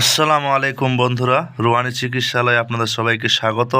আসসালামু আলাইকুম বন্ধুরা। রুয়ানি চিকিৎসালয়ে আপনাদের সবাইকে স্বাগত।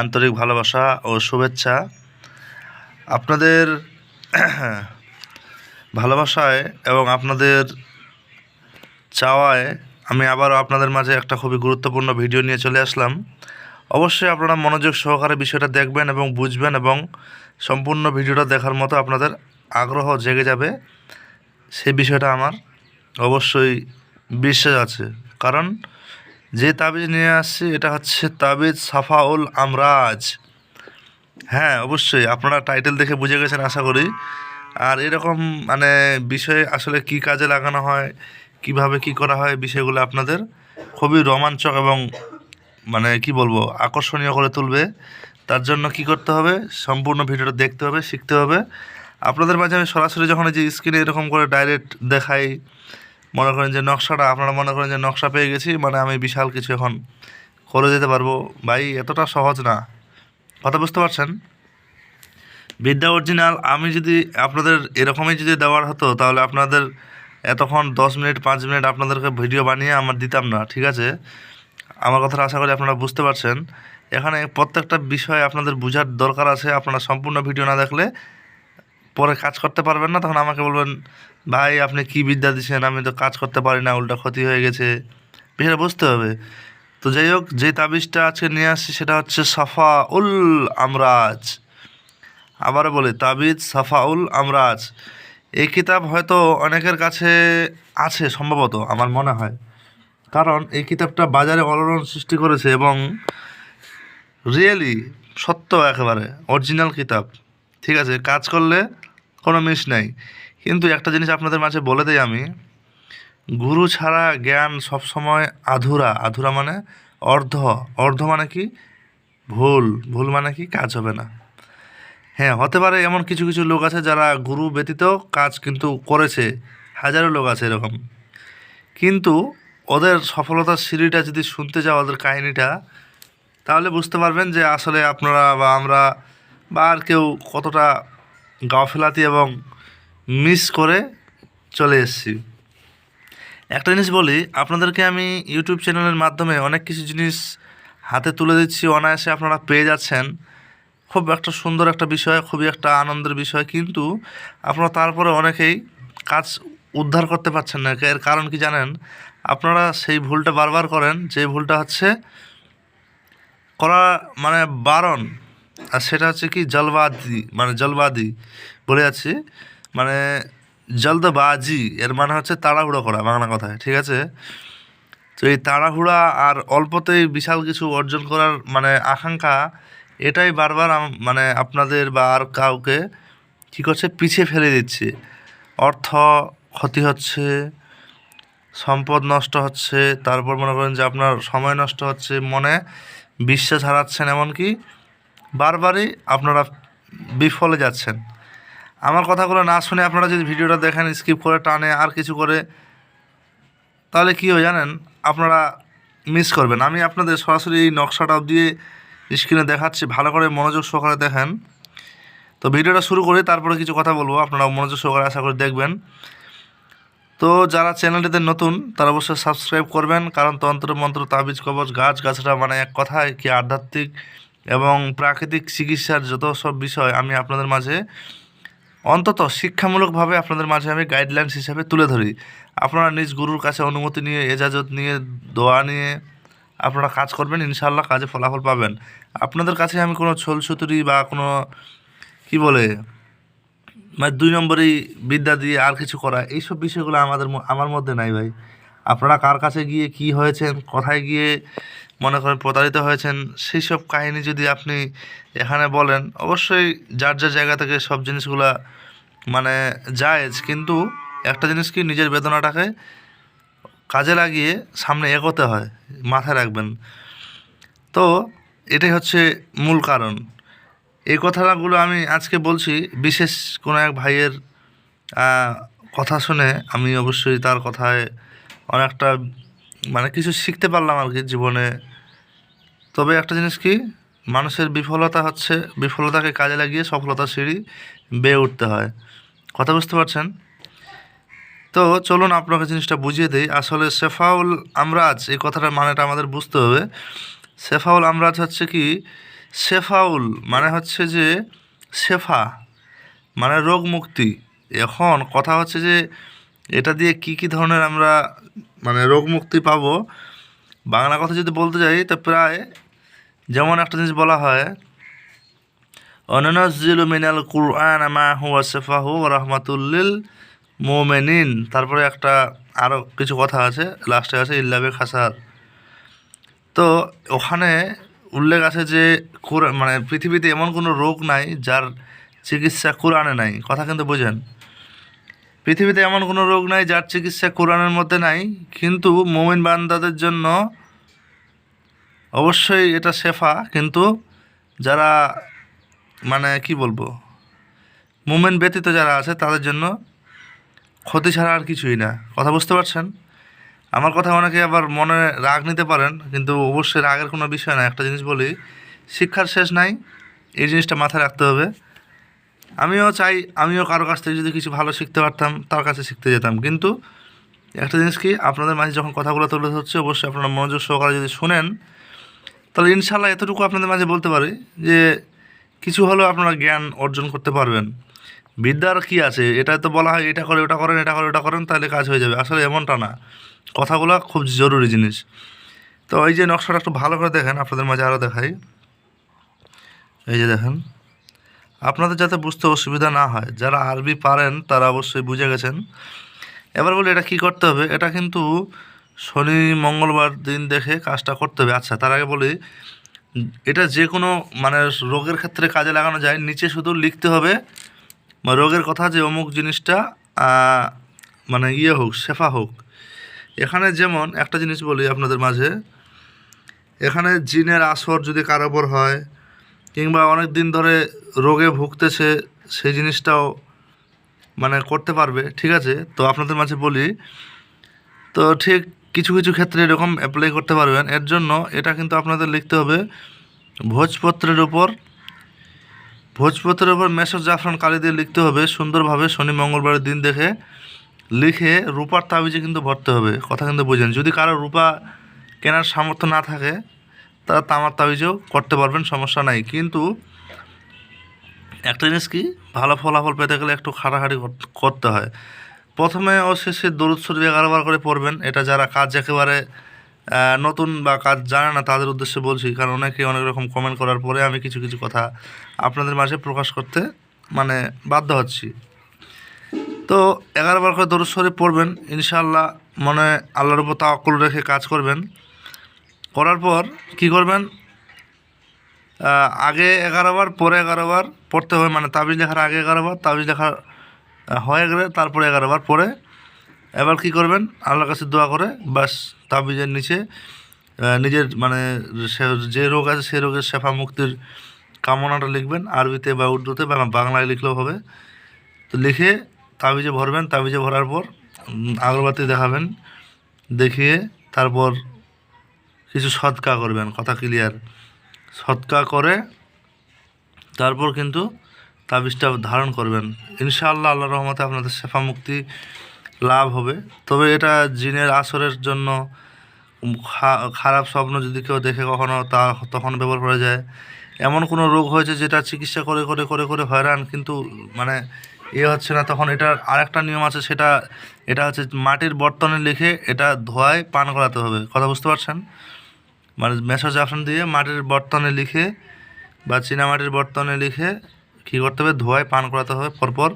আন্তরিক ভালোবাসা ও শুভেচ্ছা। আপনাদের ভালোবাসায় এবং আপনাদের চাওয়ায় আমি আবারও আপনাদের মাঝে একটা খুবই গুরুত্বপূর্ণ ভিডিও নিয়ে চলে আসলাম। অবশ্যই আপনারা মনোযোগ সহকারে বিষয়টা দেখবেন এবং বুঝবেন এবং সম্পূর্ণ ভিডিওটা দেখার মতো আপনাদের আগ্রহ জেগে যাবে। সেই বিষয়টা আমার অবশ্যই বিশ্বাস আছে। কারণ যে তাবিজ নিয়ে আসছি, এটা হচ্ছে তাবিজ সাফাউল আমরাজ। হ্যাঁ অবশ্যই, আপনারা টাইটেল দেখে বুঝে গেছেন, আশা করি। আর এরকম মানে বিষয়ে আসলে কি কাজে লাগানো হয়, কীভাবে কি করা হয়, বিষয়গুলো আপনাদের খুবই রোমাঞ্চক এবং মানে কি বলব, আকর্ষণীয় করে তুলবে। তার জন্য কি করতে হবে, সম্পূর্ণ ভিডিওটা দেখতে হবে, শিখতে হবে। আপনাদের মাঝে আমি সরাসরি যখন এই যে স্ক্রিনে এরকম করে ডাইরেক্ট দেখাই মনে করেন যে নকশাটা, আপনারা মনে করেন যে নকশা পেয়ে গেছি মানে আমি বিশাল কিছু এখন করে যেতে পারব। ভাই, এতটা সহজ না। কথা বুঝতে পারছেন? বিদ্যা অরিজিনাল, আমি যদি আপনাদের এরকমই যদি দেওয়ার হতো, তাহলে আপনাদের এতক্ষণ দশ মিনিট, পাঁচ মিনিট আপনাদেরকে ভিডিও বানিয়ে আমার দিতাম না, ঠিক আছে? আমার কথাটা আশা করি আপনারা বুঝতে পারছেন। এখানে প্রত্যেকটা বিষয় আপনাদের বোঝার দরকার আছে, আপনারা সম্পূর্ণ ভিডিও না দেখলে পরে কাজ করতে পারবেন না, তখন আমাকে বলবেন, ভাই, আপনি কি বিদ্যা দিচ্ছেন? আমি তো কাজ করতে পারি না, উল্টা ক্ষতি হয়ে গেছে। বিষয়টা বুঝতে হবে। তো যাই হোক, যে তাবিজটা আজকে নিয়ে আসছি সেটা হচ্ছে সাফা উল আমরাজ। আবার বলি, তাবিজ সাফাউল আমরাজ। এই কিতাব হয়তো অনেকের কাছে আছে, সম্ভবত আমার মনে হয়। কারণ এই কিতাবটা বাজারে অলরণ সৃষ্টি করেছে এবং রিয়েলি সত্য একেবারে, অরিজিনাল কিতাব। ঠিক আছে, কাজ করলে কোনো মিস নাই। কিন্তু একটা জিনিস আপনাদের মাঝে বলে দেই আমি, গুরু ছাড়া জ্ঞান সবসময় আধুরা। আধুরা মানে অর্ধ। অর্ধ মানে কি? ভুল। ভুল মানে কি? কাজ হবে না। হ্যাঁ হতে পারে এমন কিছু কিছু লোক আছে যারা গুরু ব্যতীত কাজ কিন্তু করেছে। হাজারো লোক আছে এরকম। কিন্তু ওদের সফলতার সিঁড়িটা যদি শুনতে যাও ওদের কাহিনিটা, তাহলে বুঝতে পারবেন যে আসলে আপনারা বা আমরা বা আর কেউ কতটা গাফেলাতি এবং মিস করে চলে এসেছি। একটা জিনিস বলি, আপনাদেরকে আমি ইউটিউব চ্যানেলের মাধ্যমে অনেক কিছু জিনিস হাতে তুলে দিচ্ছি, অনায়াসে আপনারা পেয়ে যাচ্ছেন। খুব একটা সুন্দর একটা বিষয়, খুবই একটা আনন্দের বিষয়, কিন্তু আপনারা তারপরে অনেকেই কাজ উদ্ধার করতে পারছেন না। এর কারণ কি জানেন? আপনারা সেই ভুলটা বারবার করেন, যে ভুলটা হচ্ছে করা মানে বারণ। আর সেটা হচ্ছে কি জলবাদি মানে জলবাদি বলে যাচ্ছি মানে জলদবাজি, এর মানে হচ্ছে তাড়াহুড়ো করা, বাংলা কথায়, ঠিক আছে? তো এই তাড়াহুড়া আর অল্পতেই বিশাল কিছু অর্জন করার মানে আকাঙ্ক্ষা, এটাই বারবার মানে আপনাদের বা আর কাউকে কী করছে, পিছিয়ে ফেলে দিচ্ছে। অর্থ ক্ষতি হচ্ছে, সম্পদ নষ্ট হচ্ছে, তারপর মনে করেন যে আপনার সময় নষ্ট হচ্ছে, মনে বিশ্বাস হারাচ্ছেন এমনকি বারবারই আপনারা বিফলে যাচ্ছেন। আমার কথাগুলো না শুনে আপনারা যদি ভিডিওটা দেখেন স্কিপ করে টানে আর কিছু করে, তাহলে কী হয় জানেন? আপনারা মিস করবেন। আমি আপনাদের সরাসরি এই নকশাটা দিয়ে স্ক্রিনে দেখাচ্ছি। ভালো করে মনোযোগ সহকারে দেখেন। তো ভিডিওটা শুরু করে, তারপরে কিছু কথা বলব। আপনারা মনোযোগ সহকারে আশা করি দেখবেন। তো যারা চ্যানেলটিতে নতুন, তারা অবশ্যই সাবস্ক্রাইব করবেন। কারণ তন্ত্র, মন্ত্র, তাবিজ, কবচ, গাছ গাছরা মানে এক কথায় কি আধ্যাত্মিক এবং প্রাকৃতিক চিকিৎসার যত সব বিষয় আমি আপনাদের মাঝে, অন্তত শিক্ষামূলকভাবে আপনাদের মাঝে আমি গাইডলাইন্স হিসাবে তুলে ধরি। আপনারা নিজ গুরুর কাছে অনুমতি নিয়ে, এজাজত নিয়ে, দোয়া নিয়ে আপনারা কাজ করবেন ইনশাল্লাহ কাজে ফলাফল পাবেন। আপনাদের কাছে আমি কোনো ছল ছুতুরি বা কোনো, কি বলে মানে দুই নম্বরই বিদ্যা দিয়ে আর কিছু করা, এইসব বিষয়গুলো আমাদের আমার মধ্যে নাই ভাই। আপনারা কার কাছে গিয়ে কি হয়েছেন, কোথায় গিয়ে মনে করেন প্রতারিত হয়েছেন সেই সব কাহিনী যদি আপনি এখানে বলেন, অবশ্যই যার যার জায়গা থেকে সব জিনিসগুলা মানে জায়েজ। কিন্তু একটা জিনিস কি নিজের বেদনাটাকে কাজে লাগিয়ে সামনে এগোতে হয়, মাথায় রাখবেন। তো এটাই হচ্ছে মূল কারণ। এই কথাগুলো আমি আজকে বলছি, বিশেষ কোনো এক ভাইয়ের কথা শুনে আমি অবশ্যই তার কথায় অনেকটা মানে কিছু শিখতে পারলাম আর কি জীবনে। তবে একটা জিনিস কি? মানুষের বিফলতা হচ্ছে, বিফলতাকে কাজে লাগিয়ে সফলতা সিঁড়ি বেয়ে উঠতে হয়। কথা বুঝতে পারছেন? তো চলুন আপনাকে জিনিসটা বুঝিয়ে দিই। আসলে শেফাউল আমরাজ, এই কথাটার মানেটা আমাদের বুঝতে হবে। শেফাউল আমরাজ হচ্ছে কি? শেফাউল মানে হচ্ছে যে শেফা মানে রোগ মুক্তি। এখন কথা হচ্ছে যে এটা দিয়ে কি কি ধরনের আমরা মানে রোগ মুক্তি পাবো? বাংলা কথা যদি বলতে যাই, তো প্রায় যেমন একটা জিনিস বলা হয় অননজিলু মিনাল কুরআন মা হুয়া ওয়া রাহমাতুল্লিল মুমিনিন। তারপরে একটা আরও কিছু কথা আছে, লাস্টে আছে ইল্লাবে খাসার। তো ওখানে উল্লেখ আছে যে কোরআন মানে পৃথিবীতে এমন কোনো রোগ নাই যার চিকিৎসা কোরআনে নাই। কথা কিন্তু বোঝেন। পৃথিবীতে এমন কোনো রোগ নাই যার চিকিৎসা কোরআনের মধ্যে নাই, কিন্তু মোমিন বান্দাদের জন্য অবশ্যই এটা শেফা, কিন্তু যারা মানে কি বলব মুমেন্ট ব্যতীত যারা আছে তাদের জন্য ক্ষতি ছাড়া আর কিছুই না। কথা বুঝতে পারছেন? আমার কথা অনেকে আবার মনে রাগ নিতে পারেন, কিন্তু অবশ্যই রাগের কোনো বিষয় না। একটা জিনিস বলি, শিক্ষার শেষ নাই, এই জিনিসটা মাথায় রাখতে হবে। আমিও চাই, আমিও কারও কাছ থেকে যদি কিছু ভালো শিখতে পারতাম, তার কাছে শিখতে যেতাম। কিন্তু একটা জিনিস কি, আপনাদের মাঝে যখন কথাগুলো তুলে ধরছে, অবশ্যই আপনারা মনোযোগ সহকারে যদি শুনেন তাহলে ইনশাল্লাহ এতটুকু আপনাদের মাঝে বলতে পারি যে কিছু হলেও আপনারা জ্ঞান অর্জন করতে পারবেন। বিদ্যার কি আছে? এটা তো বলা হয় এটা করে ওটা করেন, এটা করে ওটা করেন, তাহলে কাজ হয়ে যাবে। আসলে এমনটা না। কথাগুলো খুব জরুরি জিনিস। তো এই যে নকশাটা একটু ভালো করে দেখেন, আপনাদের মাঝে আরও দেখাই। এই যে দেখেন। আপনাদের যাতে বুঝতে অসুবিধা না হয়, যারা আরবি পারেন তারা অবশ্যই বুঝে গেছেন। এবার বলি এটা কি করতে হবে? এটা কিন্তু শনি মঙ্গলবার দিন দেখে কাজটা করতে হবে। আচ্ছা তার আগে বলি, এটা যে কোনো মানে রোগের ক্ষেত্রে কাজে লাগানো যায়। নিচে শুধু লিখতে হবে, রোগের কথা যে অমুক জিনিসটা মানে ইয়ে হোক, শেফা হোক। এখানে যেমন একটা জিনিস বলি আপনাদের মাঝে, এখানে জিনের আসর যদি কারও ওপর হয়, কিংবা অনেক দিন ধরে রোগে ভুগতেছে সেই জিনিসটাও মানে করতে পারবে, ঠিক আছে? তো আপনাদের মাঝে বলি, তো ঠিক কিছু কিছু ক্ষেত্রে এরকম অ্যাপ্লাই করতে পারবেন। এর জন্য এটা কিন্তু আপনাদের লিখতে হবে, ভোজপত্রের উপর ভোজপত্রের উপর মেসর জাফরান কালি দিয়ে লিখতে হবে, সুন্দরভাবে শনি মঙ্গলবারের দিন দেখে লিখে রূপার তাবিজে কিন্তু ভরতে হবে। কথা কিন্তু বোঝেন, যদি কারও রূপা কেনার সামর্থ্য না থাকে তারা তামার তাবিজেও করতে পারবেন, সমস্যা নাই। কিন্তু একটা জিনিস কি, ভালো ফলাফল পেতে গেলে একটু খাটাখাটি করতে হয়। প্রথমে ও শেষে দরুদ শরীফ এগারোবার করে পড়বেন। এটা যারা কাজ একেবারে নতুন বা কাজ জানে না তাদের উদ্দেশ্যে বলছি কারণ অনেকে অনেক রকম কমেন্ট করার পরে আমি কিছু কিছু কথা আপনাদের মাঝে প্রকাশ করতে মানে বাধ্য হচ্ছি। তো এগারোবার করে দরুদ শরীফ পড়বেন ইনশাআল্লাহ মনে আল্লাহর উপর তাওয়াক্কুল রেখে কাজ করবেন। করার পর কি করবেন? আগে এগারোবার পরে এগারোবার পড়তে হবে মানে তাবিজ লেখার আগে এগারোবার তাবিজ লেখা আহ, হয়ে গেলে তারপরে এগারোবার পরে। এবার কি করবেন? আল্লাহর কাছে দোয়া করে বাস তাবিজের নিচে নিজের মানে যে রোগ আছে সেই রোগের শেফা মুক্তির কামনাটা লিখবেন, আরবিতে বা উর্দুতে বা বাংলায় লিখলেও হবে। তো লিখে তাবিজে ভরবেন, তাবিজে ভরার পর আগরবাতি দেখাবেন, দেখিয়ে তারপর কিছু সৎকা করবেন, কথা ক্লিয়ার সৎকা করে তারপর কিন্তু তাবিজটা ধারণ করবেন। ইনশাআল্লাহ আল্লাহ রহমতে আপনাদের শেফা মুক্তি লাভ হবে। তবে এটা জিনের আসরের জন্য খারাপ স্বপ্ন যদি কেউ দেখে কখনো, তা তখন ব্যবহার করা যায়। এমন কোনো রোগ হয়েছে যেটা চিকিৎসা করে করে করে করে হয়রান, কিন্তু মানে এ হচ্ছে না। তখন এটার আরেকটা নিয়ম আছে, সেটা, এটা হচ্ছে মাটির বর্তনে লিখে এটা ধোয়ায় পান করাতে হবে। কথা বুঝতে পারছেন? মানে মেসেজ অপশন দিয়ে মাটির বর্তনে লিখে বা চীনামাটির বর্তনে লিখে কী করতে হবে, ধোয়ায় পান করাতে হবে, পরপর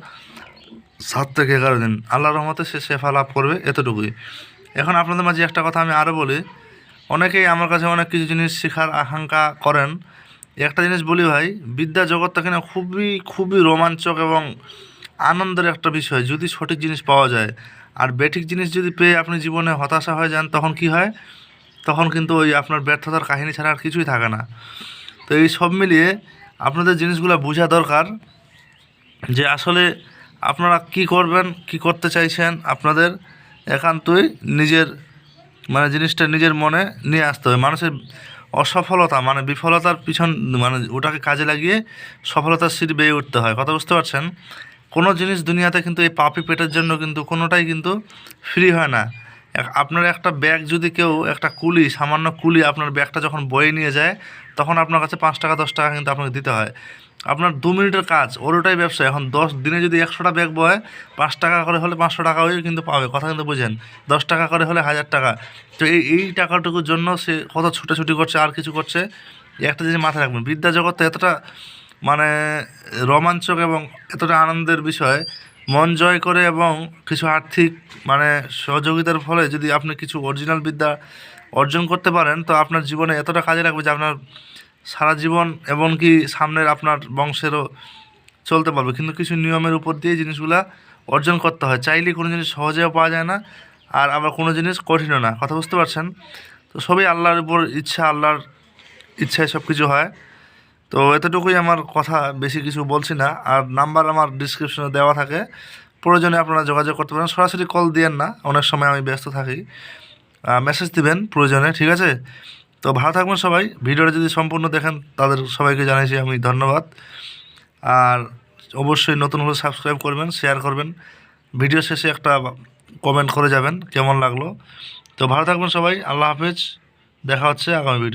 সাত থেকে এগারো দিন। আল্লাহ রহমতে সে শেফা লাভ করবে এতটুকুই। এখন আপনাদের মাঝে একটা কথা আমি আরও বলি। অনেকেই আমার কাছে অনেক কিছু জিনিস শেখার আকাঙ্ক্ষা করেন। একটা জিনিস বলি ভাই, বিদ্যা জগৎটা কিনা খুবই খুবই রোমাঞ্চক এবং আনন্দের একটা বিষয়। যদি সঠিক জিনিস পাওয়া যায়, আর বেঠিক জিনিস যদি পেয়ে আপনি জীবনে হতাশা হয়ে যান, তখন কি হয়? তখন কিন্তু ওই আপনার ব্যর্থতার কাহিনী ছাড়া আর কিছুই থাকে না। তো এই সব মিলিয়ে আপনাদের জিনিসগুলো বোঝা দরকার যে আসলে আপনারা কি করবেন, কি করতে চাইছেন, আপনাদের একান্তই নিজের মানে জিনিসটা নিজের মনে নিয়ে আসতে হবে। মানুষের অসফলতা মানে বিফলতার পিছন মানে ওটাকে কাজে লাগিয়ে সফলতার সিট বেয়ে উঠতে হয়। কথা বুঝতে পারছেন? কোনো জিনিস দুনিয়াতে কিন্তু এই পাপি পেটের জন্য কিন্তু কোনোটাই কিন্তু ফ্রি হয় না। আপনার একটা ব্যাগ যদি কেউ, একটা কুলি, সামান্য কুলি আপনার ব্যাগটা যখন বয়ে নিয়ে যায় তখন আপনার কাছে পাঁচ টাকা, দশ টাকা কিন্তু আপনাকে দিতে হয়। আপনার দু মিনিটের কাজ, ওরটাই ব্যবসা। এখন দশ, দিনে যদি একশোটা ব্যাগ বয়, পাঁচ টাকা করে হলে পাঁচশো টাকা হয়ে কিন্তু পাবে। কথা কিন্তু বুঝেন, দশ টাকা করে হলে হাজার টাকা। তো এই এই টাকাটুকুর জন্য সে কত ছুটাছুটি করছে, আর কিছু করছে, একটা জিনিস মাথায় রাখবেন। বিদ্যা জগতে এতটা মানে রোমাঞ্চক এবং এতটা আনন্দের বিষয়, মন জয় করে এবং কিছু আর্থিক মানে সহযোগিতার ফলে যদি আপনি কিছু অরিজিনাল বিদ্যা অর্জন করতে পারেন, তো আপনার জীবনে এতটা কাজে লাগবে যে আপনার সারা জীবন এমনকি সামনের আপনার বংশেরও চলতে পারবে। কিন্তু কিছু নিয়মের উপর দিয়ে জিনিসগুলা অর্জন করতে হয়। চাইলে কোনো জিনিস সহজেও পাওয়া যায় না, আর আবার কোনো জিনিস কঠিনও না। কথা বুঝতে পারছেন? তো সবই আল্লাহর উপর ইচ্ছা, আল্লাহর ইচ্ছায় সব কিছু হয়। তো এতটুকুই আমার কথা, বেশি কিছু বলছি না। আর নাম্বার আমার ডিসক্রিপশনে দেওয়া থাকে। প্রয়োজনে আপনারা যোগাযোগ করতে পারেন। সরাসরি কল দিয়েন না, অনেক সময় আমি ব্যস্ত থাকি। মেসেজ দিবেন প্রয়োজনে, ঠিক আছে? তো ভালো থাকবেন সবাই। ভিডিওটা যদি সম্পূর্ণ দেখেন, তাদের সবাইকে জানাইছি আমি ধন্যবাদ। আর অবশ্যই নতুন হলে সাবস্ক্রাইব করবেন শেয়ার করবেন। ভিডিও শেষে একটা কমেন্ট করে যাবেন, কেমন লাগল? তো ভালো থাকবেন সবাই, আল্লাহ হাফেজ। দেখা হচ্ছে আগামী ভিডিও